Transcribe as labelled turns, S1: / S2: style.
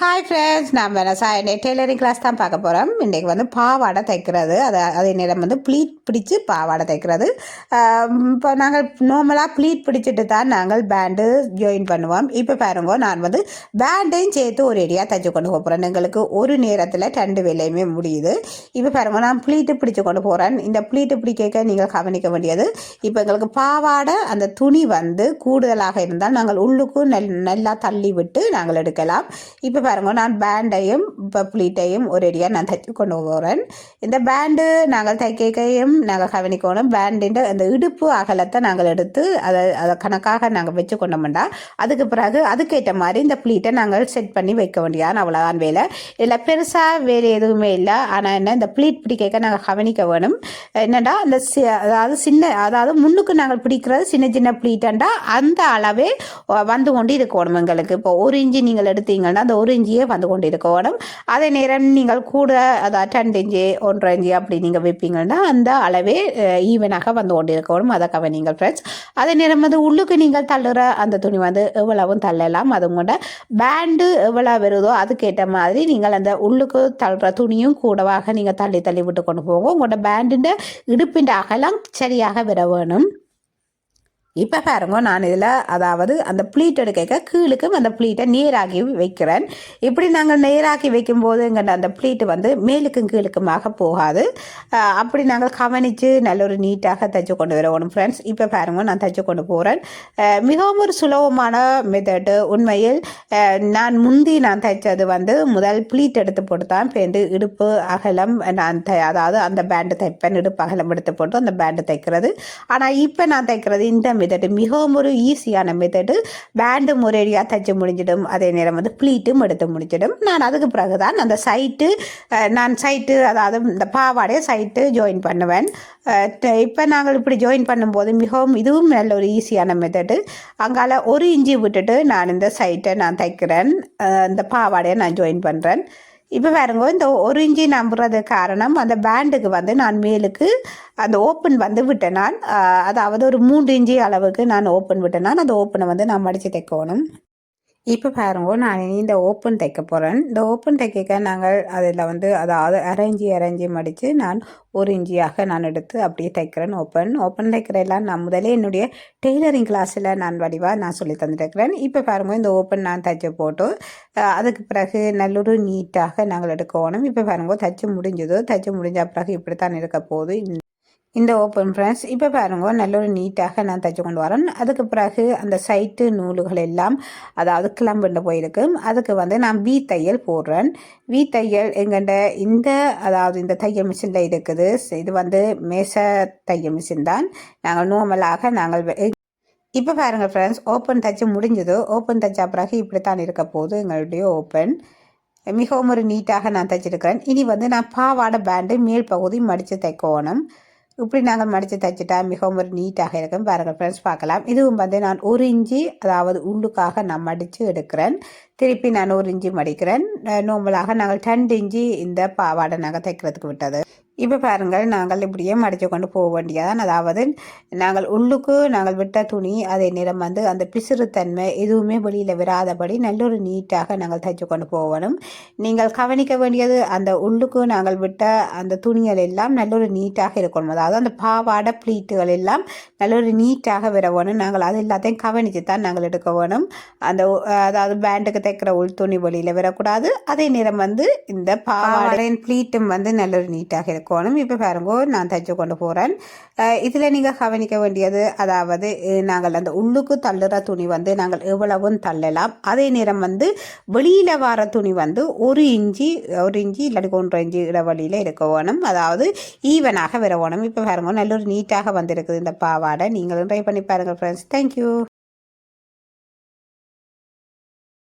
S1: Hi friends நான் சாயண்டே tailoring class தான் பார்க்க போகிறோம் இன்றைக்கி வந்து பாவாடை தைக்கிறது. அது அதே நேரம் வந்து ப்ளீட் பிடிச்சி பாவாடை தைக்கிறது. இப்போ நாங்கள் நார்மலாக ப்ளீட் பிடிச்சிட்டு தான் நாங்கள் பேண்டு ஜாயின் பண்ணுவோம். இப்போ பாருங்க நான் வந்து பேண்டையும் சேர்த்து ஒரு ஏடியாக தைச்சு கொண்டு போகிறேன் எங்களுக்கு ஒரு நேரத்தில் ரெண்டு வேலையுமே முடியுது. இப்போ பாருங்க நான் ப்ளீட்டு பிடிச்சி கொண்டு போகிறேன் இந்த ப்ளீட்டு பிடிக்க நீங்கள் கவனிக்க வேண்டியது இப்போ எங்களுக்கு பாவாடை அந்த துணி வந்து கூடுதலாக இருந்தால் நாங்கள் உள்ளுக்கும் நெல் நல்லா தள்ளி விட்டு நாங்கள் எடுக்கலாம். இப்போ பாருங்க நான் பேண்டையும் இப்போ ப்ளீட்டையும் ஒரேடியாக நான் தைச்சி கொண்டு போகிறேன் இந்த பேண்டு நாங்கள் தைக்கையும் நாங்கள் கவனிக்கணும். பேண்டின் அந்த இடுப்பு அகலத்தை நாங்கள் எடுத்து அதை அதை கணக்காக நாங்கள் வச்சு கொண்டோம்டா அதுக்கு பிறகு அதுக்கேற்ற மாதிரி இந்த ப்ளீட்டை நாங்கள் செட் பண்ணி வைக்க வேண்டியதான் அவ்வளோதான் வேலை. இல்லை பெருசாக வேறு எதுவுமே இல்லை. ஆனால் என்ன இந்த ப்ளீட் பிடிக்க நாங்கள் கவனிக்க வேணும். என்னடா அந்த அதாவது சின்ன அதாவது முன்னுக்கு நாங்கள் பிடிக்கிறது சின்ன சின்ன ப்ளீட்டண்டா அந்த அளவே வந்து கொண்டு இருக்கணும் எங்களுக்கு. இப்போ ஒரு இன்ச்சு நீங்கள் எடுத்தீங்கன்னா அந்த ஒரு இஞ்சியே வந்து கொண்டு இருக்கணும் அதே நேரம் நீங்கள் கூட அதாவது ரெண்டு இஞ்சி ஒன்றரை இஞ்சி அப்படி நீங்கள் வைப்பீங்கன்னா அந்த அளவே ஈவனாக வந்து கொண்டு இருக்கணும் அதை கவனிங்கள் ஃப்ரெண்ட்ஸ் அதே நேரம் வந்து உள்ளுக்கு நீங்கள் தள்ளுற அந்த துணி வந்து எவ்வளவும் தள்ளலாம். அது கூட பேண்டு எவ்வளோ வருதோ அதுக்கேற்ற மாதிரி நீங்கள் அந்த உள்ளுக்கு தள்ளுற துணியும் கூடவாக நீங்கள் தள்ளி தள்ளி விட்டு கொண்டு போகும் உங்களோட பேண்டுன்ற இடுப்பின் அகலம் சரியாக விட வேணும். இப்போ பாருங்க நான் இதில் அதாவது அந்த ப்ளீட் எடுக்க கீழுக்கும் அந்த ப்ளீட்டை நேராகி வைக்கிறேன். இப்படி நாங்கள் நேராக்கி வைக்கும்போது எங்கள் அந்த ப்ளீட்டு வந்து மேலுக்கும் கீழுக்குமாக போகாது. அப்படி நாங்கள் கவனித்து நல்ல ஒரு நீட்டாக தைச்சு கொண்டு வரணும் ஃப்ரெண்ட்ஸ் இப்போ பாருங்க நான் தைச்சு கொண்டு போகிறேன் மிகவும் ஒரு சுலபமான மெத்தடு உண்மையில் நான் முந்தி நான் தைச்சது வந்து முதல் ப்ளீட் எடுத்து போட்டு தான் பேருந்து இடுப்பு அகலம் நான் தை அதாவது அந்த பேண்டு தைப்பேன் இடுப்பு அகலம் எடுத்து போட்டு அந்த பேண்டு தைக்கிறது. ஆனால் இப்போ நான் தைக்கிறது இந்த மெத்தடு மிகவும் ஒரு ஈஸியான மெத்தடு பேண்டு முறையாக தைச்சு முடிஞ்சிடும். அதே நேரம் வந்து ப்ளீட்டும் எடுத்து முடிஞ்சிடும். நான் அதுக்கு பிறகு தான் அந்த சைட்டு நான் சைட்டு அதாவது இந்த பாவாடையை சைட்டு ஜாயின் பண்ணுவேன். இப்போ நாங்கள் இப்படி ஜாயின் பண்ணும்போது மிகவும் இதுவும் நல்ல ஒரு ஈஸியான மெத்தடு அங்கால ஒரு இஞ்சி விட்டுட்டு நான் இந்த சைட்டை நான் தைக்கிறேன். இந்த பாவாடையை நான் ஜாயின் பண்ணுறேன் இப்போ பாருங்க இந்த ஒரு இஞ்சி நம்புறது காரணம் அந்த பேண்டுக்கு வந்து நான் மேலுக்கு அந்த ஓப்பன் வந்து விட்டேன் நான் அதாவது ஒரு மூன்று இஞ்சி அளவுக்கு நான் ஓப்பன் விட்டேன் நான் அந்த ஓப்பனை வந்து நான் மடித்து தைக்கணும். இப்போ பாருங்க நான் இந்த ஓப்பன் தைக்க போகிறேன் இந்த ஓப்பன் தைக்க நாங்கள் அதில் வந்து அதாவது அரைஞ்சி அரைஞ்சி மடித்து நான் ஒரு இஞ்சியாக நான் எடுத்து அப்படியே தைக்கிறேன் ஓப்பன் ஓப்பன் தைக்கிறதெல்லாம் நான் முதலே என்னுடைய டெய்லரிங் கிளாஸில் நான் வடிவாக நான் சொல்லி தந்துட்டுருக்கிறேன். இப்போ பாருங்கோ இந்த ஓப்பன் நான் தைச்சி போட்டு அதுக்கு பிறகு நல்லொரு நீட்டாக நாங்கள் எடுக்கணும். இப்போ பாருங்கோ தைச்சு முடிஞ்சதோ தைச்சு முடிஞ்ச பிறகு இப்படி தான் இருக்க போகுது. இந்த ஓப்பன் ஃப்ரெண்ட்ஸ் இப்போ பாருங்க நல்ல ஒரு நீட்டாக நான் தைச்சு கொண்டு வரேன். அதுக்கு பிறகு அந்த சைட்டு நூல்கள் எல்லாம் அதாவது கிளம்புண்டு போயிருக்கு. அதுக்கு வந்து நான் வீ தையல் போடுறேன். வீ தையல் எங்கள்கிட்ட இந்த அதாவது இந்த தையல் மிஷினில் இருக்குது. இது வந்து மேச தையல் மிஷின் தான். நாங்கள் நோமலாக நாங்கள் இப்போ பாருங்கள் ஃப்ரெண்ட்ஸ் ஓப்பன் தைச்சு முடிஞ்சது. ஓப்பன் தைச்ச பிறகு இப்படித்தான் இருக்க போகுது. எங்களுடைய ஓப்பன் மிகவும் ஒரு நீட்டாக நான் தைச்சிருக்கிறேன். இனி வந்து நான் பாவாடை பேண்டு மேல் பகுதி மடித்து தைக்கணும். இப்படி நாங்கள் மடித்து தைச்சிட்டா மிகவும் ஒரு நீட்டாக இருக்கும். பாருங்கள் ஃப்ரெண்ட்ஸ் பார்க்கலாம். இதுவும் வந்து நான் ஒரு இஞ்சி அதாவது உள்ளுக்காக நான் மடித்து எடுக்கிறேன். திருப்பி நான் ஒரு இஞ்சி மடிக்கிறேன். நோம்பலாக நாங்கள் ரெண்டு இஞ்சி இந்த பாவாடை நாங்கள் தைக்கிறதுக்கு விட்டது. இப்போ பாருங்கள் நாங்கள் இப்படியே மடித்து கொண்டு போக வேண்டியதான் அதாவது நாங்கள் உள்ளுக்கு நாங்கள் விட்ட துணி அதே நேரம் வந்து அந்த பிசுறுத்தன்மை எதுவுமே வெளியில் விராதபடி நல்ல ஒரு நீட்டாக நாங்கள் தைச்சு கொண்டு போகணும் நீங்கள் கவனிக்க வேண்டியது அந்த உள்ளுக்கு நாங்கள் விட்ட அந்த துணிகள் எல்லாம் நல்ல ஒரு நீட்டாக இருக்கணும். அதாவது அந்த பாவாடை ப்ளீட்டுகள் எல்லாம் நல்ல ஒரு நீட்டாக விட வேணும். நாங்கள் அது எல்லாத்தையும் கவனித்து தான் நாங்கள் எடுக்க வேணும். அந்த அதாவது பேண்டுக்கு தைக்கிற உள் துணி வெளியில் விடக்கூடாது. அதே நேரம் வந்து இந்த பாவாடையின் ப்ளீட்டும் வந்து நல்ல ஒரு நீட்டாக இருக்கும் கோணம் இப்போ பாருங்கோ நான் தைச்சு கொண்டு போகிறேன் இதில் நீங்கள் கவனிக்க வேண்டியது அதாவது நாங்கள் அந்த உள்ளுக்கு தள்ளுற துணி வந்து நாங்கள் எவ்வளவும் தள்ளலாம். அதே நேரம் வந்து வெளியில் வர துணி வந்து ஒரு இஞ்சி ஒரு இஞ்சி இல்லாட்டி ஒன்றரை இஞ்சி இடைவெளியில் இருக்க வேணும். அதாவது ஈவனாக வர வேணும். இப்போ பாருங்க நல்ல ஒரு நீட்டாக வந்திருக்குது இந்த பாவாடை. நீங்களும் ட்ரை பண்ணி பாருங்கள் ஃப்ரெண்ட்ஸ் தேங்க்யூ